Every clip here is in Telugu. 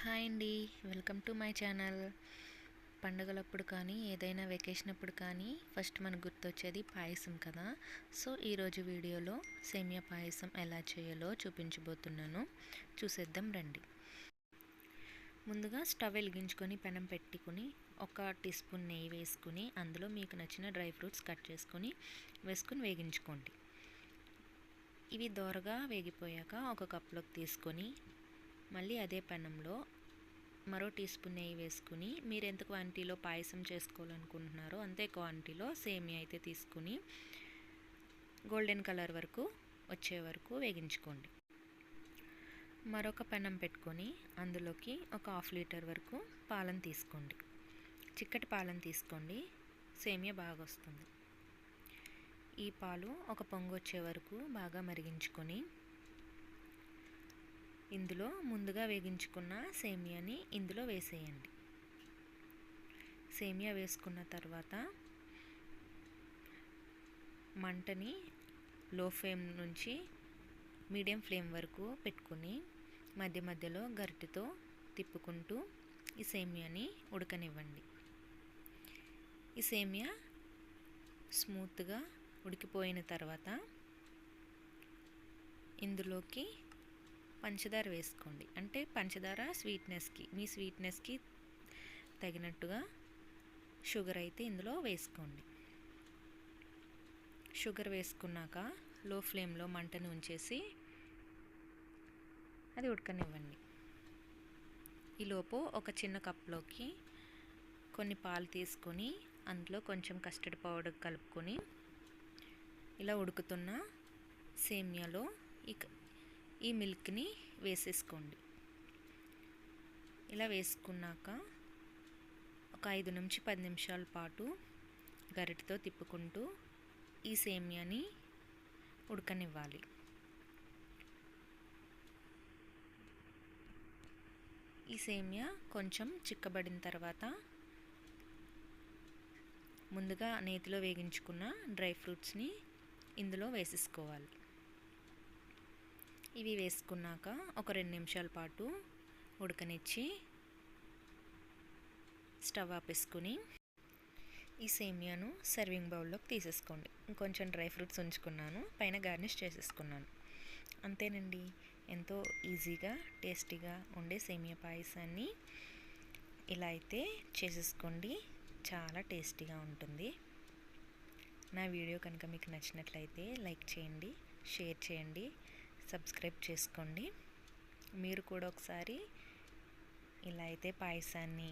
హాయ్ అండి. Welcome to my channel. పండుగలప్పుడు కానీ ఏదైనా వెకేషన్ అప్పుడు కానీ ఫస్ట్ మనకు గుర్తొచ్చేది పాయసం కదా. సో ఈరోజు వీడియోలో సేమియా పాయసం ఎలా చేయాలో చూపించబోతున్నాను. చూసేద్దాం రండి. ముందుగా స్టవ్ వెలిగించుకొని పెనం పెట్టుకుని ఒక టీ స్పూన్ నెయ్యి వేసుకుని అందులో మీకు నచ్చిన డ్రై ఫ్రూట్స్ కట్ చేసుకొని వేసుకుని వేగించుకోండి. ఇవి దోరగా వేగిపోయాక ఒక కప్లోకి తీసుకొని మళ్ళీ అదే పెనంలో మరో టీ స్పూన్ నెయ్యి వేసుకుని మీరు ఎంత క్వాంటిటీలో పాయసం చేసుకోవాలనుకుంటున్నారో అంతే క్వాంటిటీలో సేమియా అయితే తీసుకుని గోల్డెన్ కలర్ వరకు వచ్చే వరకు వేగించుకోండి. మరొక పెనం పెట్టుకొని అందులోకి ఒక హాఫ్ లీటర్ వరకు పాలను తీసుకోండి. చిక్కటి పాలను తీసుకోండి. సేమియా బాగా వస్తుంది. ఈ పాలు ఒక పొంగు వచ్చే వరకు బాగా మరిగించుకొని ఇందులో ముందుగా వేగించుకున్న సేమియాని ఇందులో వేసేయండి. సేమియా వేసుకున్న తర్వాత మంటని లో ఫ్లేమ్ నుంచి మీడియం ఫ్లేమ్ వరకు పెట్టుకుని మధ్య మధ్యలో గరిటెతో తిప్పుకుంటూ ఈ సేమియాని ఉడకనివ్వండి. ఈ సేమియా స్మూత్గా ఉడికిపోయిన తర్వాత ఇందులోకి పంచదార వేసుకోండి. అంటే పంచదార స్వీట్నెస్కి మీ స్వీట్నెస్కి తగినట్టుగా షుగర్ అయితే ఇందులో వేసుకోండి. షుగర్ వేసుకున్నాక లో ఫ్లేమ్లో మంటను ఉంచేసి అది ఉడకనివ్వండి. ఈలోపు ఒక చిన్న కప్లోకి కొన్ని పాలు తీసుకొని అందులో కొంచెం కస్టర్డ్ పౌడర్ కలుపుకొని ఇలా ఉడుకుతున్న సేమియాలో ఈ ఈ మిల్క్ని వేసేసుకోండి. ఇలా వేసుకున్నాక ఒక ఐదు నుంచి పది నిమిషాల పాటు గరిటతో తిప్పుకుంటూ ఈ సేమియాని ఉడకనివ్వాలి. ఈ సేమియా కొంచెం చిక్కబడిన తర్వాత ముందుగా నేతిలో వేగించుకున్న డ్రై ఫ్రూట్స్ని ఇందులో వేసేసుకోవాలి. ఇవి వేసుకున్నాక ఒక రెండు నిమిషాల పాటు ఉడకనిచ్చి స్టవ్ ఆపేసుకుని ఈ సేమియాను సర్వింగ్ బౌల్లోకి తీసేసుకోండి. ఇంకొంచెం డ్రై ఫ్రూట్స్ ఉంచుకున్నాను పైన గార్నిష్ చేసేసుకున్నాను. అంతేనండి ఎంతో ఈజీగా టేస్టీగా ఉండే సేమియా పాయసాన్ని ఇలా అయితే చేసేసుకోండి. చాలా టేస్టీగా ఉంటుంది. నా వీడియో కనుక మీకు నచ్చినట్లయితే లైక్ చేయండి షేర్ చేయండి. సబ్స్క్రైబ్ చేసుకోండి. మీరు కూడా ఒకసారి ఇలా అయితే పాయసాన్ని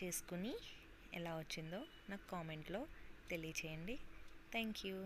చేసుకుని ఎలా వచ్చిందో నాకు కామెంట్లో తెలియచేయండి. Thank you.